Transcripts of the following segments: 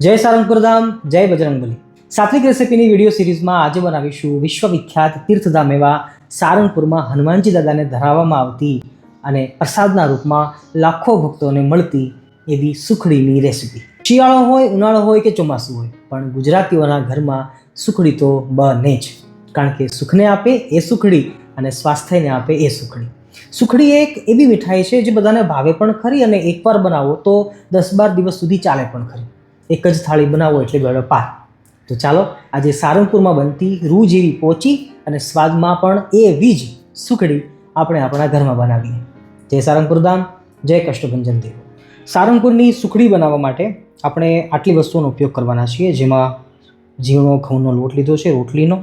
જય સારંગપુર ધામ જય બજરંગબલી. સાત્વિક રેસીપીની વીડિયો સિરીઝમાં આજે બનાવીશું વિશ્વવિખ્યાત તીર્થધામ એવા સારંગપુરમાં હનુમાનજી દાદાને ધરાવવામાં આવતી અને પ્રસાદના રૂપમાં લાખો ભક્તોને મળતી એવી સુખડીની રેસિપી. શિયાળો હોય, ઉનાળો હોય કે ચોમાસું હોય, પણ ગુજરાતીઓના ઘરમાં સુખડી તો બને જ. કારણ કે સુખને આપે એ સુખડી અને સ્વાસ્થ્યને આપે એ સુખડી. સુખડી એક એવી મીઠાઈ છે જે બધાને ભાવે પણ ખરી અને એકવાર બનાવો તો દસ બાર દિવસ સુધી ચાલે પણ ખરી. એક જ થાળી બનાવો એટલે બેડો પાર તો ચાલો, આજે સારંગપુરમાં બનતી રૂ જેવી પોચી અને સ્વાદમાં પણ એવી જ સુખડી આપણે આપણા ઘરમાં બનાવીએ. જય સારંગપુર ધામ જય કષ્ટભંજન દેવ. સારંગપુરની સુખડી બનાવવા માટે આપણે આટલી વસ્તુઓનો ઉપયોગ કરવાના છીએ, જેમાં ઝીણો, ઘઉંનો લોટ લીધો છે, રોટલીનો.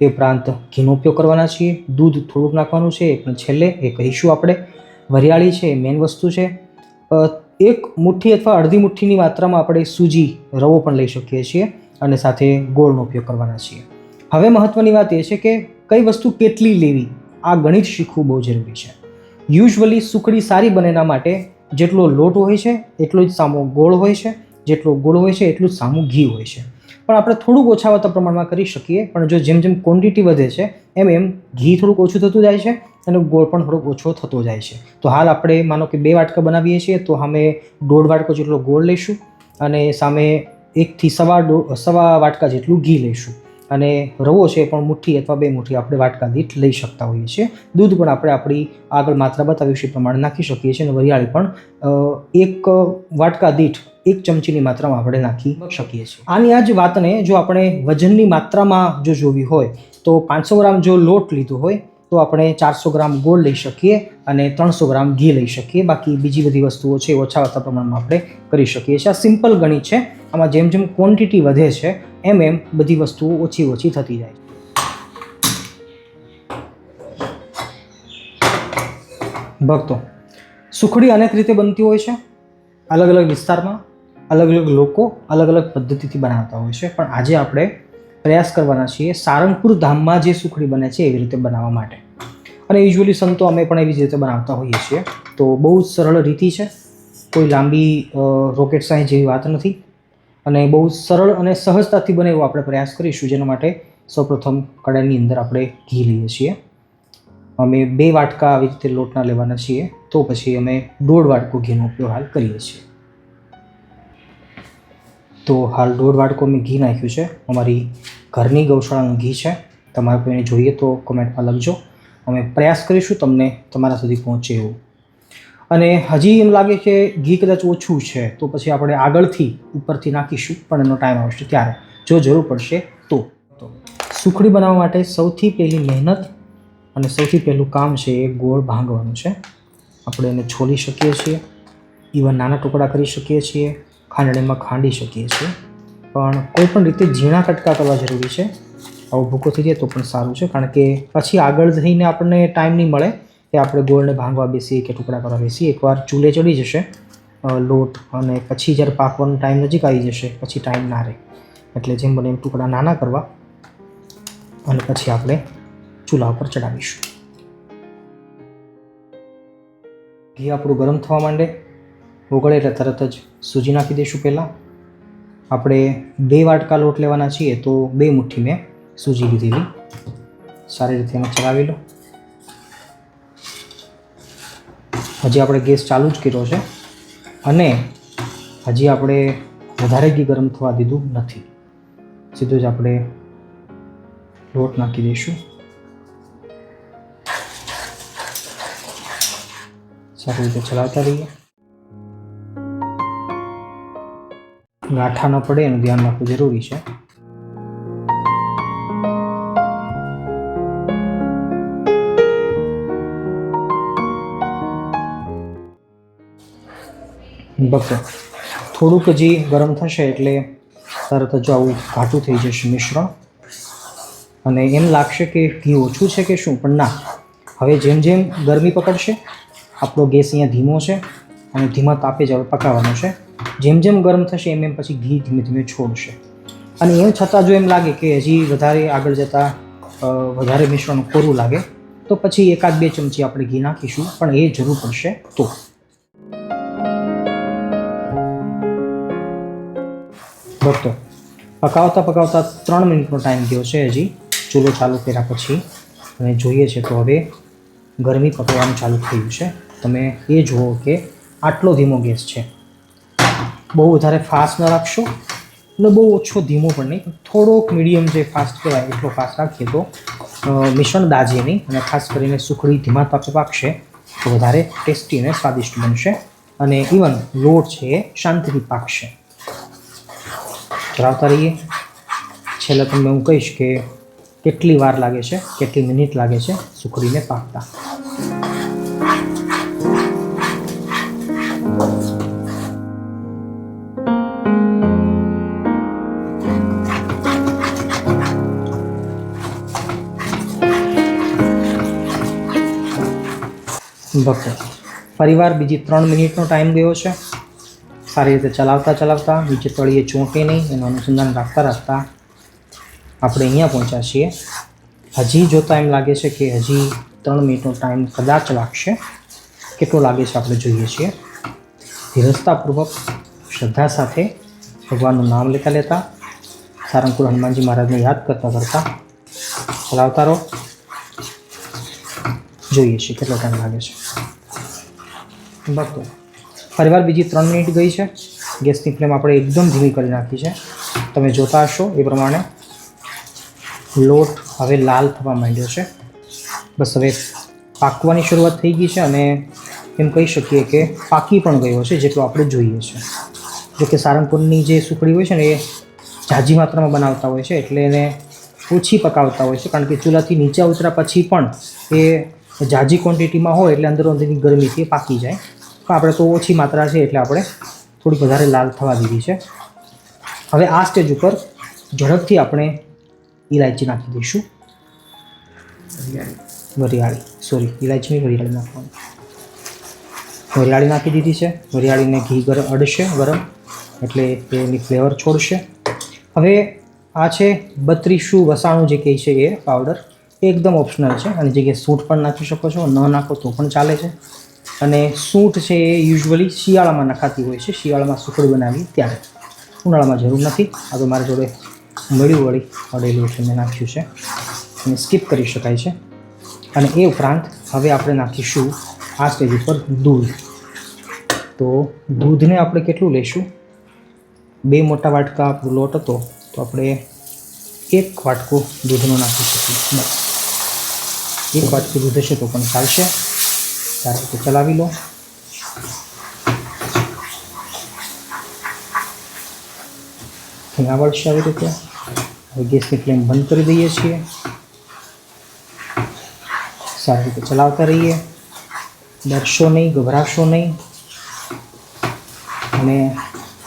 એ ઉપરાંત ઘીનો ઉપયોગ કરવાના છીએ, દૂધ થોડુંક નાખવાનું છે, એ પણ છેલ્લે, એ કહીશું આપણે. વરિયાળી છે, એ મેઇન વસ્તુ છે. એક મુઠ્ઠી અથવા અડધી મુઠ્ઠીની માત્રામાં આપણે સૂજી રવો પણ લઈ શકીએ છીએ અને સાથે ગોળનો ઉપયોગ કરવાના છીએ. હવે મહત્ત્વની વાત એ છે કે કઈ વસ્તુ કેટલી લેવી આ ગણિત શીખવું બહુ જરૂરી છે. યુઝવલી સુખડી સારી બને એના માટે જેટલો લોટ હોય છે, એટલો જ સામો ગોળ હોય છે, જેટલો ગોળ હોય છે, એટલું જ સામું ઘી હોય છે. પણ આપણે થોડુંક ઓછા વત્તા પ્રમાણમાં કરી શકીએ. પણ જો જેમ જેમ ક્વોન્ટિટી વધે છે, એમ એમ ઘી થોડુંક ઓછું થતું જાય છે અને ગોળ પણ થોડોક ઓછો થતો જાય છે. તો હાલ આપણે માનો કે બે વાટકા બનાવીએ છીએ, તો અમે દોઢ વાટકો જેટલો ગોળ લઈશું અને સામે એકથી સવા દો, સવા વાટકા જેટલું ઘી લઈશું. અને રવો છે પણ મુઠ્ઠી અથવા બે મુઠ્ઠી આપણે વાટકા દીઠ લઈ શકતા હોઈએ છીએ. દૂધ પણ આપણે આપણી આગળ માત્રા બતાવ્યું છે પ્રમાણે નાખી શકીએ છીએ અને વરિયાળી પણ એક વાટકા દીઠ એક ચમચીની માત્રામાં આપણે નાખી શકીએ છીએ. આની આ જ વાતને જો આપણે વજનની માત્રામાં જો જોવી હોય તો પાંચસો ગ્રામ જો લોટ લીધો હોય તો આપણે ચારસો ગ્રામ ગોળ લઈ શકીએ અને ત્રણસો ગ્રામ ઘી લઈ શકીએ. બાકી બીજી બધી વસ્તુઓ છે ઓછા ઓછા પ્રમાણમાં આપણે કરી શકીએ છીએ. આ સિમ્પલ ગણિત છે. આમાં જેમ જેમ ક્વોન્ટિટી વધે છે, એમ એમ બધી વસ્તુઓ ઓછી ઓછી થતી જાય છે. ભક્તો, સુખડી અનેક રીતે બનતી હોય છે. અલગ અલગ વિસ્તારમાં અલગ અલગ લોકો અલગ અલગ પદ્ધતિથી બનાવતા હોય છે. પણ આજે આપણે પ્રયાસ કરવાના છીએ સારંગપુર ધામમાં જે સુખડી બને છે એવી રીતે બનાવવા માટે. અને યુઝ્યુઅલી સંતો અમે પણ એવી જ રીતે બનાવતા હોઈએ છીએ. તો બહુ જ સરળ રીતિ છે. કોઈ લાંબી રોકેટ સાયન્સ જેવી વાત નથી. અને બહુ સરળ અને સહજતાથી બને એવો આપણે પ્રયાસ કરીશું, જેના માટે સૌપ્રથમ કડાઈની અંદર આપણે ઘી લઈએ છીએ. અમે બે વાટકા આવી રીતે લોટના લેવાના છીએ. તો પછી અમે દોઢ વાટકો ઘીનો ઉપયોગ હાલ કરીએ છીએ. તો હાલ દોઢ વાટકો મેં ઘી નાખ્યું છે. અમારી ઘરની ગૌશાળાનું ઘી છે. તમારે કોઈને જોઈએ તો કોમેન્ટમાં લખજો. અમે પ્રયાસ કરીશું તમને તમારા સુધી પહોંચે એવું. અને હજી એમ લાગે કે ઘી કદાચ ઓછું છે તો પછી આપણે આગળથી ઉપરથી નાખીશું, પણ એનો ટાઈમ આવશે ત્યારે. જો જરૂર પડશે તો. તો સુખડી બનાવવા માટે સૌથી પહેલી મહેનત અને સૌથી પહેલું કામ છે એ ગોળ ભાંગવાનું છે. આપણે એને છોલી શકીએ છીએ. ઇવન નાના ટુકડા કરી શકીએ છીએ. ખાંડણીમાં ખાંડી શકીએ છીએ. પણ કોઈ પણ રીતે ઝીણા કટકા કરવા જરૂરી છે. આવો ભૂકો થઈ જાય તો પણ સારું છે. કારણ કે પછી આગળ જઈને આપણને ટાઈમ નહીં મળે કે આપણે ગોળને ભાંગવા બેસીએ કે ટુકડા કરવા બેસીએ. એકવાર ચૂલે ચડી જશે. લોટ અને પછી જ્યારે પાકવાનો ટાઈમ નજીક આવી જશે, પછી ટાઈમ ના રહે. એટલે જેમ બને એમ ટુકડા નાના કરવા અને પછી આપણે ચૂલા ઉપર ચડાવીશું. ઘી આપણું ગરમ થવા માંડે. ઓગળે એટલે તરત જ સૂજી નાખી દઈશું પહેલાં. આપણે બે વાટકા લોટ લેવાના છીએ તો બે મુઠ્ઠી મેં સૂજી લીધેલી સારી રીતે એમાં ચલાવી લો. હજી આપણે ગેસ ચાલુ જ કર્યો છે અને હજી આપણે વધારે ઘી ગરમ થવા દીધું નથી. સીધું જ આપણે લોટ નાખી દઈશું. સારી રીતે ચલાવતા રહીએ. ગાંઠા ન પડે એનું ધ્યાન રાખવું જરૂરી છે. બસો થોડુંક હજી ગરમ થશે એટલે તરત જ આવું ઘાટું થઈ જશે મિશ્રણ. અને એમ લાગશે કે ઘી ઓછું છે કે શું? પણ ના. હવે જેમ જેમ ગરમી પકડશે, આપણો ગેસ અહીંયા ધીમો છે. અને ધીમા તાપે જ હવે પકાવવાનો છે. જેમ જેમ ગરમ થશે, એમ એમ પછી ઘી ધીમે ધીમે છોડશે. અને એમ છતાં જો એમ લાગે કે હજી વધારે આગળ જતાં વધારે મિશ્રણ કોરું લાગે, તો પછી એકાદ બે ચમચી આપણે ઘી નાખીશું. પણ એ જરૂર પડશે તો. ભક્તો પકાવતા પકાવતા ત્રણ મિનિટનો ટાઈમ ગયો છે હજી. ચૂલો ચાલુ કર્યા પછી. અને જોઈએ છે તો હવે ગરમી પકવવાનું ચાલુ થયું છે. તમે એ જુઓ કે આટલો ધીમો ગેસ છે. બહુ વધારે ફાસ્ટ ન રાખશો અને બહુ ઓછો ધીમો પણ નહીં. થોડોક મીડિયમ જે ફાસ્ટ કહેવાય, એટલો ફાસ્ટ રાખીએ તો મિશ્રણ દાજે નહીં અને ખાસ કરીને સુખડી ધીમા તાપે પાકશે તો વધારે ટેસ્ટી અને સ્વાદિષ્ટ બનશે અને ઇવન લોટ છે એ શાંતિથી પાકશે. ધરાવતા રહીએ. છેલ્લે તમને હું કહીશ કે કેટલી વાર લાગે છે, કેટલી મિનિટ લાગે છે સુખડીને પાકતા. ભક્તો ફરીવાર બીજી ત્રણ મિનિટનો ટાઈમ ગયો છે. સારી રીતે ચલાવતા ચલાવતા નીચે તળીએ ચોંટે નહીં, એનું અનુસંધાન રાખતા રાખતા આપણે અહીંયા પહોંચ્યા છીએ. હજી જોતાં એમ લાગે છે કે હજી ત્રણ મિનિટનો ટાઈમ કદાચ લાગશે, કેટલો લાગે છે આપણે જોઈએ છીએ. ધીરજતાપૂર્વક શ્રદ્ધા સાથે ભગવાનનું નામ લેતા લેતા, સારંગપુર હનુમાનજી મહારાજને યાદ કરતા કરતા ચલાવતા રહો. જોઈએ છીએ કેટલો ટાઈમ લાગે છે. ભક્તો ફરીવાર બીજી ત્રણ મિનિટ ગઈ છે. ગેસની ફ્લેમ આપણે એકદમ ધીમી કરી નાખી છે. તમે જોતા હશો એ પ્રમાણે લોટ હવે લાલ થવા માંડ્યો છે. બસ હવે પાકવાની શરૂઆત થઈ ગઈ છે અને એમ કહી શકીએ કે પાકી પણ ગયો છે, જેટલો આપણે જોઈએ છે. જો કે સારંગપુરની જે સુખડી હોય છે ને એ ઝાઝી માત્રામાં બનાવતા હોય છે, એટલે એને ઓછી પકાવતા હોય છે, કારણ કે ચૂલાથી નીચે ઉતર્યા પછી પણ એ ઝાઝી ક્વોન્ટિટીમાં હોય એટલે અંદર અંદરની ગરમીથી પાકી જાય. પણ આપણે તો ઓછી માત્રા છે એટલે આપણે થોડી વધારે લાલ થવા દીધી છે. હવે આ સ્ટેજ ઉપર ઝડપથી આપણે ઇલાયચી નાખી દઈશું. વરિયાળી સોરી ઇલાયચીની વરિયાળી નાખવાનું. વરિયાળી નાખી દીધી છે. વરિયાળીને ઘી ગરમ અડશે ગરમ, એટલે એની ફ્લેવર છોડશે. હવે આ છે બત્રીસું વસાણું જે કહે છે એ પાવડર એકદમ ઓપ્શનલ છે. અને જગ્યાએ સૂટ પણ નાખી શકો છો, ન નાખો તો પણ ચાલે છે. અને સૂંઠ છે એ યુઝ્યુઅલી શિયાળામાં નખાતી હોય છે. શિયાળામાં સુખડી બનાવી ત્યારે. ઉનાળામાં જરૂર નથી. આ તો મારી જોડે મળ્યું વળી. અડેલું છે, મેં નાખ્યું છે. અને સ્કીપ કરી શકાય છે. અને એ ઉપરાંત હવે આપણે નાખીશું આ સ્ટેજ ઉપર દૂધ. તો દૂધને આપણે કેટલું લઈશું બે મોટા વાટકા આપણો લોટ હતો, તો આપણે એક વાટકો દૂધનો નાખી શકીએ. એક વાત દૂધ થશે તો પણ ચાલશે. સારી રીતે ચલાવી લો. અહીંયા વળશે આવી રીતે. હવે ગેસની ફ્લેમ બંધ કરી દઈએ છીએ. સારી રીતે ચલાવતા રહીએ. ડરશો નહીં, ગભરાશો નહીં. અને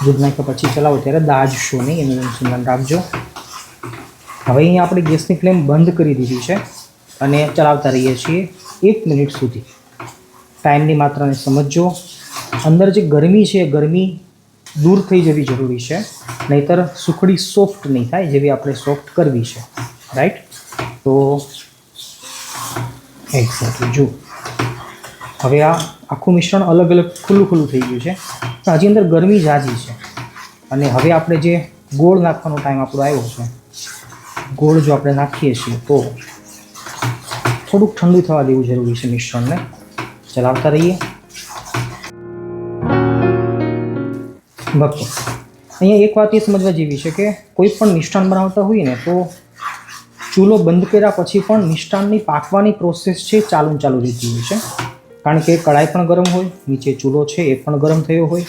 દૂધ નાખ્યા પછી ચલાવો ત્યારે દાજશો નહીં. એનું ધ્યાન રાખજો. હવે અહીંયા આપણે ગેસની ફ્લેમ બંધ કરી દીધી છે. અને ચલાવતા રહીએ છીએ એક મિનિટ સુધી. ટાઈમની માત્રાને સમજજો. અંદર જે ગરમી છે એ ગરમી દૂર થઈ જવી જરૂરી છે. નહીતર સુખડી સોફ્ટ નહીં થાય જેવી આપણે સોફ્ટ કરવી છે. રાઈટ તો એક્ઝેક્ટલી જુઓ. હવે આ આખું મિશ્રણ અલગ અલગ ખુલ્લું ખુલ્લું થઈ ગયું છે. પણ હજી અંદર ગરમી જાજી છે. અને હવે આપણે જે ગોળ નાખવાનો ટાઈમ આપણો આવ્યો છે. ગોળ જો આપણે નાખીએ છીએ તો થોડુંક ઠંડુ થવા દેવું જરૂરી છે મિશ્રણને. ચલાવતા રહીએ. ભક્તો, અહીંયા એક વાત એ સમજવા જેવી છે કે કોઈ પણ મિષ્ટાન બનાવતા હોઈએ ને તો ચૂલો બંધ કર્યા પછી પણ મિષ્ટાનની પાકવાની પ્રોસેસ છે ચાલુ ચાલુ રહેતી હોય છે. કારણ કે કડાઈ પણ ગરમ હોય, નીચે ચૂલો છે એ પણ ગરમ થયો હોય.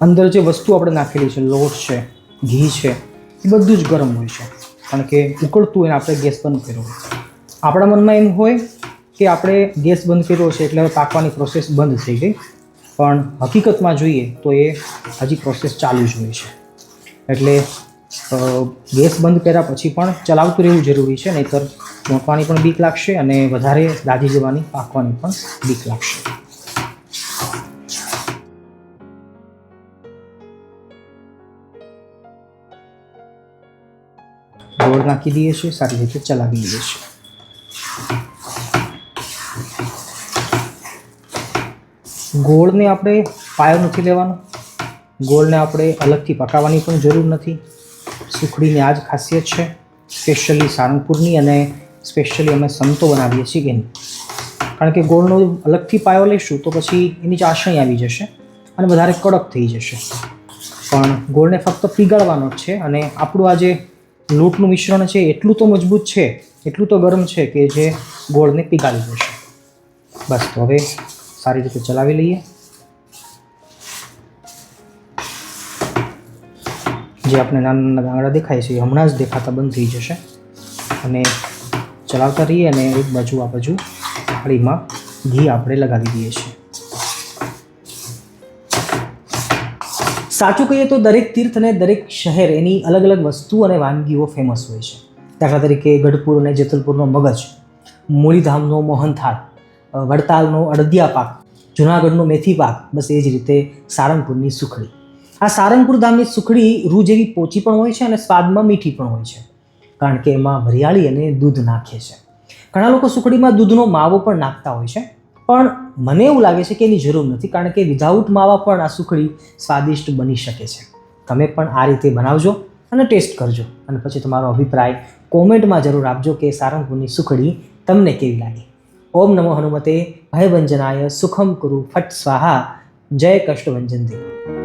અંદર જે વસ્તુ આપણે નાખેલી છે, લોટ છે, ઘી છે, એ બધું જ ગરમ હોય છે. કારણ કે ઉકળતું હોય આપણે ગેસ બંધ કર્યો હોય. આપણા મનમાં એમ હોય કે આપણે ગેસ બંધ કર્યો છે એટલે હવે પાકવાની પ્રોસેસ બંધ થઈ ગઈ. પણ હકીકતમાં જોઈએ તો એ હજી પ્રોસેસ ચાલુ જ હોય છે. એટલે ગેસ બંધ કર્યા પછી પણ ચલાવતું રહેવું જરૂરી છે, નહીંતર ચોંટવાની પણ બીક લાગશે અને વધારે દાઝી જવાની, પાકવાની પણ બીક લાગશે. ગોળ નાખી દઈએ છીએ, સારી રીતે ચલાવી દઈએ છીએ. ગોળને આપણે પાયો નથી લેવાનો. ગોળને આપણે અલગથી પકાવવાની પણ જરૂર નથી. સુખડીની આ જ ખાસિયત છે. સ્પેશિયલી સારંગપુરની અને સ્પેશિયલી અમે સંતો બનાવીએ છીએ એની કારણ કે ગોળનો અલગથી પાયો લઈશું તો પછી એની ચાસણી આવી જશે અને વધારે કડક થઈ જશે. પણ ગોળને ફક્ત પીગાળવાનો છે અને આપણું આ જે લોટનું મિશ્રણ છે, એટલું તો મજબૂત છે, એટલું તો ગરમ છે કે જે ગોળને પીગાળી દેશે. બસ, તો હવે સારી રીતે ચલાવી લઈએ. જે આપણે નાના નાના ગાંગડા દેખાય છે, એ હમણાં જ દેખાતા બંધ થઈ જશે. અને ચલાવતા રહીએ અને એક બાજુ, આ બાજુ થાળીમાં ઘી આપણે લગાવી દઈએ છીએ. સાચું કહીએ તો દરેક તીર્થ અને દરેક શહેર એની અલગ અલગ વસ્તુ અને વાનગીઓ ફેમસ હોય છે. દાખલા તરીકે ગઢપુર અને જેતલપુરનો મગજ, મૂળીધામનો મોહનથાળ વડતાલનો અડદિયા પાક, જુનાગઢનો મેથી પાક, બસ એ જ રીતે સારંગપુરની સુખડી. આ સારંગપુર ધામની સુખડી રૂ જેવી પોચી પણ હોય છે અને સ્વાદમાં મીઠી પણ હોય છે, કારણ કે એમાં વરિયાળી અને દૂધ નાખે છે. ઘણા લોકો સુખડીમાં દૂધનો માવો પણ નાખતા હોય છે. પણ મને એવું લાગે છે કે એની જરૂર નથી, કારણ કે વિધાઉટ માવા પણ આ સુખડી સ્વાદિષ્ટ બની શકે છે. તમે પણ આ રીતે બનાવજો અને ટેસ્ટ કરજો. અને પછી તમારો અભિપ્રાય કોમેન્ટમાં જરૂર આપજો કે સારંગપુરની સુખડી તમને કેવી લાગી. ઓમ નમો હનુમતે ભયભંજનાય સુખમ કુરુ, ફટ સ્વાહા, જય કષ્ટભંજન દેવ.